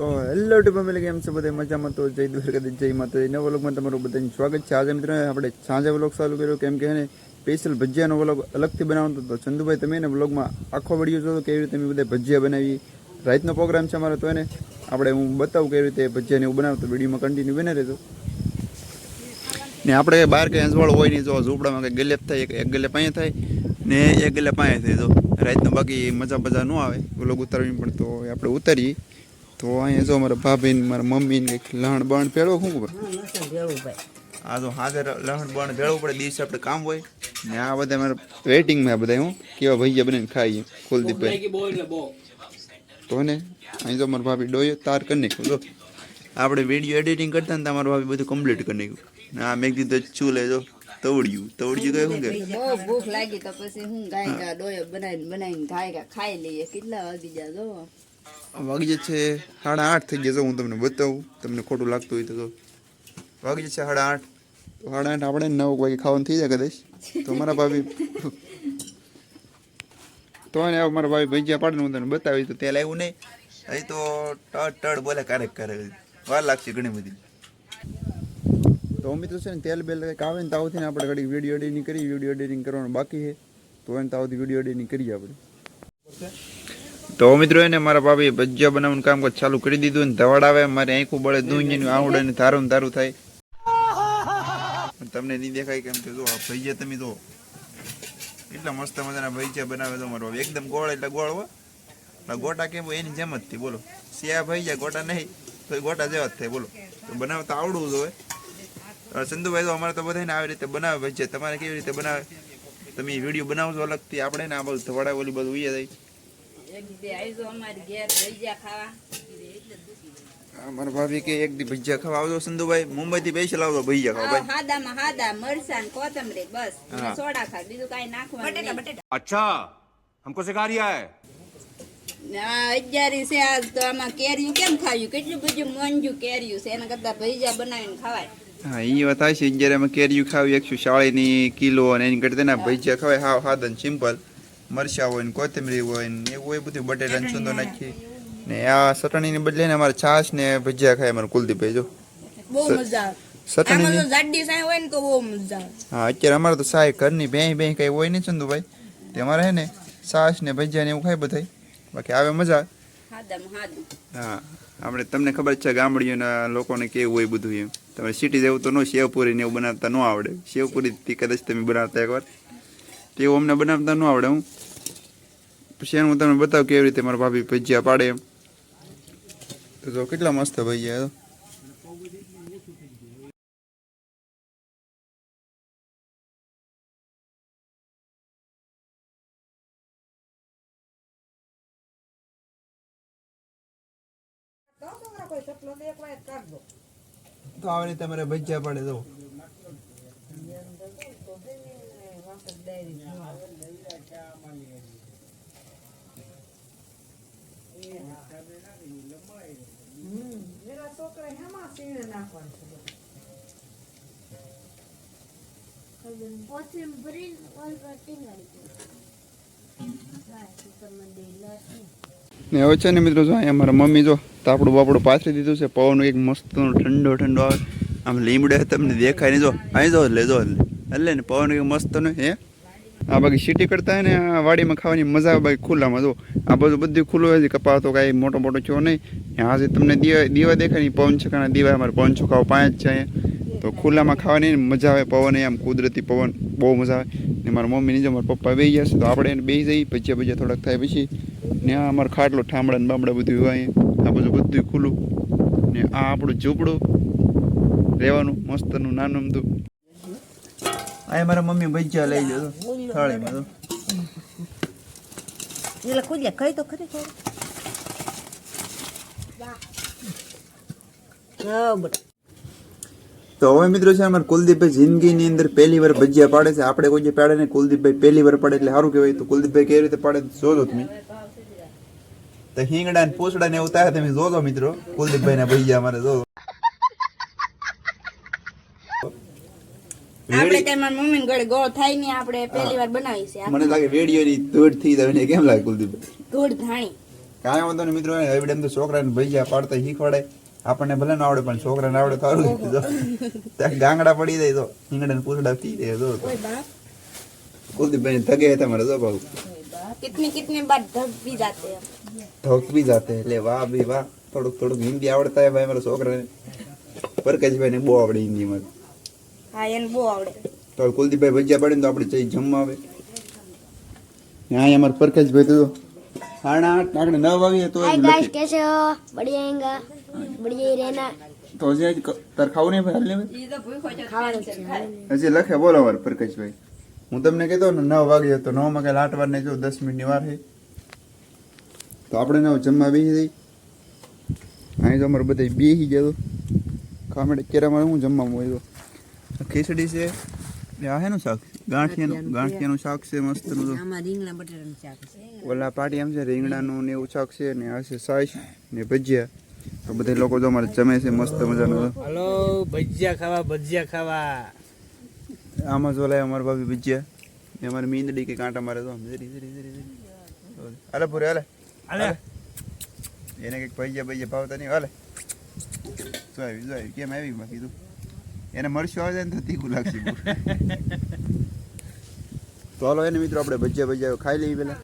તો hello two family, કેમ છે બધા? મજામાં તો જય દ્વારકાધીશ, જય માતા નવા વ્લોગમાં તમારું બધાનું સ્વાગત છે. આજે મિત્રો, આપણે સાંજે વ્લોગ ચાલુ કર્યો. કેમ કે એને સ્પેશિયલ ભજીયાનો વ્લોગ અલગથી બનાવતો તો ચંદુભાઈ, તમે એને વ્લોગમાં આખો વીડિયો જોતો કેવી રીતે અમે બધા ભજીયા બનાવી. રાતનો પ્રોગ્રામ છે અમારો, તો એને આપણે હું બતાવું કેવી રીતે ભજીયાને એવું બનાવતો વિડીયોમાં કન્ટિન્યુ બને રહેતો ને આપણે બહાર કંઈ અંજવાળ હોય નહીં, જો ઝૂંપડામાં કંઈ ગલેપ થાય, એક- ગલે પાસે થાય, ને એક ગલે પાસે થાય તો રાતનો બાકી મજા મજા ન આવે. વ્લોગ ઉતારવી પણ તો આપણે ઉતારીએ. તો અહીંયા જો મારા ભાભી ને મારા મમ્મી ને કંઈક લહણ બણ પેળો શું ખબર આ તો હાજર લહણ બણ ભેળવું પડે દિવસે આપણે કામ હોય. ને આ બધા મારા વેટિંગમાં આ બધા હું. કેવા ભૈયા બને ખાઈએ કુલદીપભાઈ તો ને અહીં જો મારા ભાભી ડોયો તાર કરી નાખ્યો જો. આપણે વીડિયો એડિટિંગ કરતા ને તમારું ભાભી બધું કમ્પ્લીટ કરી નાખ્યું. ને આ મેં કીધું ચૂલે જો તવડ્યું. તવડ્યું ગયું શું કે? બહુ ભૂખ લાગી તો પછી હું ગાય ગા ડોયો બનાવીને બનાવીને ગાય ગા ખાઈ લઈએ. કેટલા વાગી જા જો. વાગી છે સાડા આઠ થઈ ગયા છે, હું તમને બતાવું. તમને ખોટું લાગતું હોય તો વાગી છે સાડા આઠ. તો સાડા આઠ આપણે નવ વાગે ખાવાનું થઈ જાય કદાચ. તો મારા ભાભી તો એને હવે મારા ભાભી ભજીયા પાડીને હું તમને બતાવીશ, તો તેલ આવ્યું નહીં. અહીં તો ટડ ટડ બોલે ક્યારેક કરે. વાર લાગશે ઘણી બધી. તો મિત્રો છે ને તેલ બેલ કંઈક આવે ને તાવથી આપણે ઘડી વીડિયો એડિટિંગ કરી વીડિયો એડિટિંગ કરવાનું બાકી છે. તો એને તાવથી વીડિયો એડિટિંગ કરીએ આપણે. તો મિત્રો એને મારા ભાભી ભજીયા બનાવવાનું કામ ચાલુ કરી દીધું ને ધવાડ આવે મારે આંખું બળે દૂધ આવડે ને ધારું તારું થાય તમને નહીં દેખાય કેમ કે જો ભજીયા તમે જો, એટલા મસ્ત મજાના ભજીયા બનાવે તો મારો એકદમ ગોળ, એટલે ગોળ હો. એટલે ગોટા કેમ હોય એની જેમ જ થી બોલો. સિયા ભજીયા, ગોટા નહીં, તો ગોટા જેવા જ થાય, બોલો. તો બનાવતા આવડવું જ હોય. ચંદુભાઈ તો અમારે તો બધાને આવી રીતે બનાવે ભજીયા. તમારે કેવી રીતે બનાવે? તમે વીડિયો બનાવજો અલગથી. આપણે ને આ બધું ધવાડા ઓલી બધું ઉયા જાય. મારા ભાભી કે એક ભજીયા ખાવા આવજો સંધુભાઈ. મુંબઈ થી પૈસા લાવજો ભજીયા ખાવા ભાઈ. હાદા માં હાદા મરસાન કોથમરી બસ. સોડા ખા બીજું કાઈ નાખવાનું બટેટા બટેટા. અચ્છા હમકો સિખા રહ્યા હે અગિયારી છે આજ તો આમાં કેરીયું કેમ ખાયું? કેટલું બધું મોંજું કેરિયું છે એના કરતા ભજીયા બનાવીને ખવાય. હા એ વાત છે જ્યારે અમે કેરીયું ખાવી એકસો ચાળીસની કિલો અને એની કરતા ભજીયા ખવાય. હાવ હાદન સિમ્પલ. મરચા હોય ને કોથમરી હોય ને એવું હોય બધું બટેટા છૂંદો નાખી ને આ ચટણીને બદલે ને અમારે છાશ ને ભજીયા ખાય અમારે કુલદીપભાઈ જો. બહુ મજા ચટણી જાડી સાય હોય ને તો બહુ મજા હા અત્યારે અમારે તો સાય ઘરની બે બે કઈ હોય નહીં ચંદુભાઈ. તે અમારે હે ને છાશ ને ભજીયા ને એવું ખાય બધાય. બાકી આવે મજા હા આપણે તમને ખબર છે ગામડીઓના લોકોને કેવું હોય બધું એમ. તમે સિટી જેવું તો ન શેવપુરી ને એવું બનાવતા ન આવડે. શેવપુરી કદાચ તમે બનાવતા એકવાર. તેવું અમને બનાવતા ન આવડે હું. પછી એનું હું તમને બતાવું કેવી રીતે મારા ભાભી ભજીયા પાડે એમ. તો કેટલા મસ્ત ભજીયા તો આવી રીતે મારે ભજીયા પાડે તો ને હવે છે ને મિત્રો જો અહીંયા મારા મમ્મી જો તાપડું બાપડું પાથરી દીધું છે પવન એક મસ્ત ઠંડો ઠંડો આવે. આમ લીમડે તમને દેખાય નહીં જો. અહીં જો એટલે એટલે ને પવન એક મસ્ત ને હે? આ બાકી સિટી કરતા હે ને, આ વાડીમાં ખાવાની મજા આવે બાકી ખુલ્લામાં. જો આ બધું બધું ખુલ્લું હોય છે કપા તો કાંઈ મોટો મોટો છો નહીં. આજે જે તમને દીવા દીવા દેખાય ને પવન છકાના દીવા અમારે પવન છોકાઓ પાંચ છે અહીંયા. તો ખુલ્લામાં ખાવાની મજા આવે પવન આમ કુદરતી પવન, બહુ મજા આવે. ને મારા મમ્મી નીચે મારા પપ્પા બે જશે તો આપણે એને બેસી જઈએ ભજીયા ભજીયા થોડાક થાય પછી. ને આ અમારો ખાટલો ઠામડા ને બામડા બધું હોય આ બધું બધું ખુલ્લું. ને આ આપણું ઝૂંપડું રહેવાનું મસ્તનું નાનું અમથું આ મારા મમ્મી ભજીયા લઈ જતો થાળીમાં તો. એટલે ખુલ્યા કઈ તો ખરી ખરી તો હવે મિત્રો છે અમારે કુલદીપભાઈ જિંદગીની અંદર પહેલી વાર ભજીયા પાડે છે. આપણે કોઈ જે પાડે ને કુલદીપભાઈ પહેલી વાર પાડે એટલે સારું કહેવાય. તો કુલદીપભાઈ કેવી રીતે પાડે તો જોજો તમે. તો હિંગડા ને પૂછડા ને એવું થાય તમે જોજો મિત્રો. કુલદીપભાઈ ના ભજીયા અમારે જોજો. આપણે વાંધો નહીં મિત્રો એમ તો છોકરાને ભજીયા પાડતા શીખવાડે. આપણને ભલે ન આવડે પણ છોકરાને આવડે આવડે જો. ગાંગડા પડી જાય તો ઈંગડાને પૂછડા પી દે જો. કુલદીપ બેન થગે હતા જો ભાવ. કિતની કિતની જાતે ધક એટલે વાહ ભી વાહ. થોડુંક થોડુંક હિન્દી આવડતા હોય ભાઈ મારા છોકરાને. પરકજભાઈને બહુ આવડે હિન્દી હિન્દીમાં. હા એને બહુ આવડે. તો કુલદીપભાઈ ભજીયા પડે તો આપણે જઈ જમવા આવે. અહીંયા અમારે પરખેજભાઈ તો હાણા આપણે નવ વાગે તો હાય ગાઈસ કેસે હો? બઢિયા હેંગા બઢિયા રહેના તો જે તર ખાવું નહીં હાલ નહીં ઈ તો ભૂખો છે ખાવાનું હજી લખે બોલો વાર પરખેજભાઈ હું તમને કહેતો ને નવ વાગે તો નવમાં કાલે આઠ વાર જો દસ મિનિટની વાર છે તો આપણે નવ જમવા બેસી જઈ અહીં તો અમારે બધા બેસી ગયા તો. ખામડે કેરામાં હું જમવામાં હોય ખીચડી છે. ને આ હેનું શાક? ગાંઠિયાનું ગાંઠિયાનું શાક છે મસ્તનું નું આમાં રીંગણા બટાટાનું શાક છે. ઓલા પાટી આમ છે રીંગણાનું ને એવું શાક છે ને આ છે સાઈશ ને ભજીયા. તો બધા લોકો જો અમારે જમે છે મસ્ત મજાનું તો. હલો ભજીયા ખાવા ભજીયા ખાવા. આમાં જો લાય અમારા ભાભી ભજીયા. ને અમારી મીંદડી કે કાંટા મારે તો જરી જરી જરી હાલે. પૂરે હાલે? હાલે. એને કંઈક ભજીયા ભજીયા ભાવતા નહીં હાલે. જો આવી જો આવી કેમ આવી બાકી તું? એને મરશું આવે ને તો તીખું લાગશે. તો હાલો એને મિત્રો આપણે ભજીયા ભજીયા ખાઈ લઈએ પેલા